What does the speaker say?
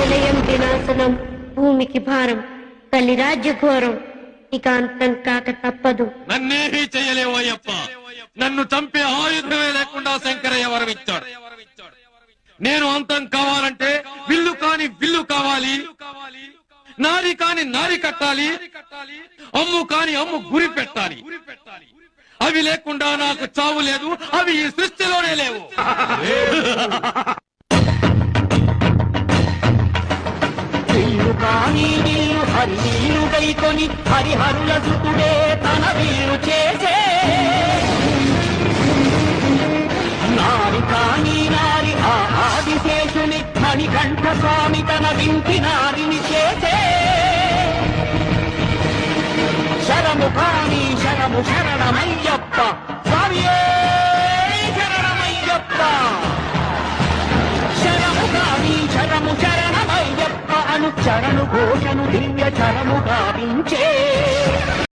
విలయం వినాశనం భూమికి భారం తల్లి రాజ్య ఘోరం ఇక అంతం కాక తప్పదు. నన్నేమీ చేయలేవు అయ్యప్ప. నన్ను చంపే ఆయుధమే లేకుండా శంకరయ్య వరం ఇచ్చాడు. నేను అంతం కావాలంటే విల్లు కాని విల్లు కావాలి. నారి కాని నారి కట్టాలి. అమ్ము కాని అమ్ము గురి పెట్టాలి. అవి లేకుండా నాకు చావు లేదు. అవి ఈ సృష్టిలోనే లేవు. వీళ్ళు కానీ వీళ్ళు హరి వీళ్ళు గైకొని హరిహరుల సుతుడే తన వీరు చేసే. నారి కానీ నారి ఆ ఆదిశేషుని మణికంఠ స్వామి తన వింటి నారిని చేసే. శరము కానీ శరము శరణమయ్యప్ప చరణు ఘోషను దివ్య చరము గావించే